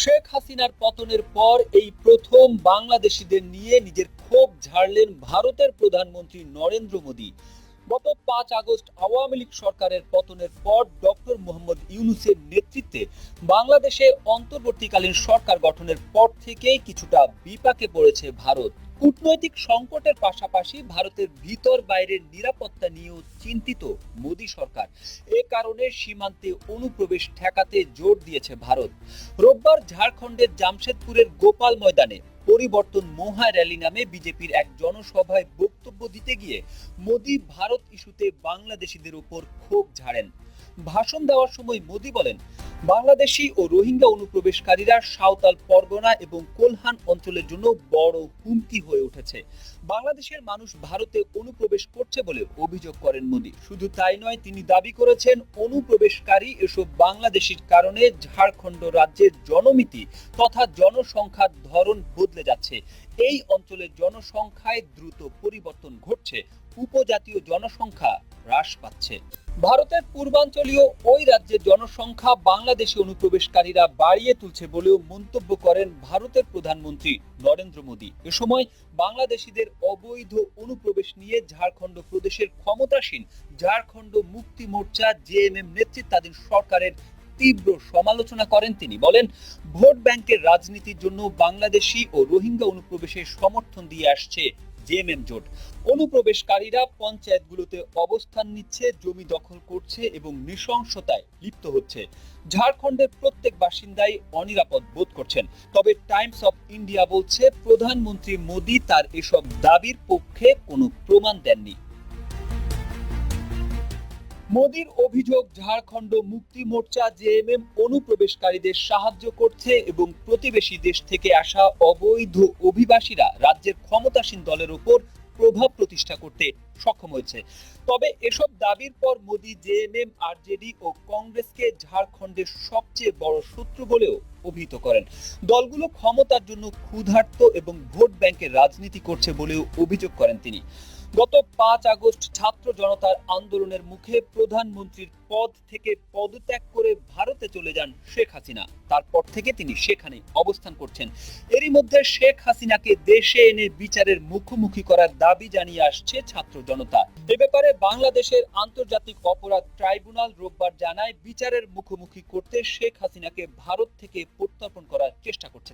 শেখ হাসিনার পতনের পর এই প্রথম বাংলাদেশিদের নিয়ে নিজের ক্ষোভ ঝাড়লেন ভারতের প্রধানমন্ত্রী নরেন্দ্র মোদী। গত পাঁচ আগস্ট আওয়ামী লীগ সরকারের পতনের পর ডক্টর মোহাম্মদ ইউনুসের নেতৃত্বে বাংলাদেশে অন্তর্বর্তীকালীন সরকার গঠনের পর থেকেই কিছুটা বিপাকে পড়েছে ভারত। কূটনৈতিক সংকটের পাশাপাশি ভারতের ভিতর বাইরের নিরাপত্তা নিয়েও চিন্তিত মোদী সরকার। এ কারণে সীমান্তে অনুপ্রবেশ ঠেকাতে জোর দিয়েছে ভারত। রোববার ঝাড়খণ্ডের জামশেদপুরের গোপাল ময়দানে পরিবর্তন মহা র্যালি নামে বিজেপির এক জনসভায় বক্তব্য দিতে গিয়ে মোদি ভারত ইস্যুতে বাংলাদেশিদের উপর ক্ষোভ ঝাড়েন। ভাষণ দেওয়ার সময় মোদি বলেন বাংলাদেশি ও রোহিঙ্গা অনুপ্রবেশকারীরা সাঁওতাল পরগনা এবং কোলহান অঞ্চলের জন্য বড় হুমকি হয়ে উঠেছে। বাংলাদেশের মানুষ ভারতে অনুপ্রবেশ করছে বলে অভিযোগ করেন মোদী। শুধু তাই নয়, তিনি দাবি করেছেন অনুপ্রবেশকারী এসব বাংলাদেশির কারণে ঝাড়খণ্ড রাজ্যের জনমিতি তথা জনসংখ্যার ধরন বদলে যাচ্ছে। এই অঞ্চলের জনসংখ্যায় দ্রুত পরিবর্তন ঘটছে। উপজাতীয় জনসংখ্যা হ্রাস পাচ্ছে। ভারতের পূর্বাঞ্চলীয় ওই রাজ্যের জনসংখ্যা বাংলাদেশি অনুপ্রবেশকারীরা বাড়িয়ে তুলছে বলেও মন্তব্য করেন ভারতের প্রধানমন্ত্রী নরেন্দ্র মোদী। এ সময় বাংলাদেশিদের অবৈধ অনুপ্রবেশ নিয়ে ঝাড়খণ্ড প্রদেশের ক্ষমতাসীন ঝাড়খণ্ড মুক্তি মোর্চা জেএমএম নেতৃত্বাধীন সরকারের তীব্র সমালোচনা করেন তিনি। বলেন, ভোট ব্যাংকের রাজনীতির জন্য বাংলাদেশি ও রোহিঙ্গা অনুপ্রবেশের সমর্থন দিয়ে আসছে জেএমএম জোট। অনুপ্রবেশকারীরা পঞ্চায়েতগুলোতে অবস্থান নিচ্ছে, জমি দখল করছে এবং নৃশংসতায় লিপ্ত হচ্ছে। ঝাড়খণ্ডের প্রত্যেক বাসিন্দাই অনিরাপদ বোধ করছেন। তবে টাইমস অফ ইন্ডিয়া বলছে, প্রধানমন্ত্রী মোদী তার এসব দাবির পক্ষে কোনো প্রমাণ দেননি। মোদির অভিযোগ, ঝাড়খণ্ড মুক্তি মোর্চা জেএমএম অনুপ্রবেশকারীদের সাহায্য করছে এবং প্রতিবেশী দেশ থেকে আসা অবৈধ অভিবাসীরা রাজ্যের ক্ষমতাসীন দলের উপর প্রভাব প্রতিষ্ঠা করতে সক্ষম হয়েছে। তবে এসব দাবির পর মোদী জেএমএম আরজেডি ও কংগ্রেসকে ঝাড়খণ্ডের সবচেয়ে বড় শত্রু বলেও অভিহিত করেন। দলগুলো ক্ষমতার জন্য ক্ষুধার্ত এবং ভোট ব্যাংকের রাজনীতি করছে বলেও অভিযোগ করেন তিনি। গত পাঁচ আগস্ট ছাত্র জনতার আন্দোলনের মুখে প্রধানমন্ত্রীর পদ থেকে পদত্যাগ করে ভারতে চলে যান শেখ হাসিনা। তারপর থেকে তিনি সেখানে অবস্থান করছেন। এরই মধ্যে শেখ হাসিনাকে দেশে এনে বিচারের মুখোমুখি করার দাবি জানিয়ে আসছে ছাত্র জনতা। এ ব্যাপারে বাংলাদেশের আন্তর্জাতিক অপরাধ ট্রাইব্যুনাল রোববার জানায়, বিচারের মুখোমুখি করতে শেখ হাসিনাকে ভারত থেকে প্রত্যর্পণ করার চেষ্টা করছে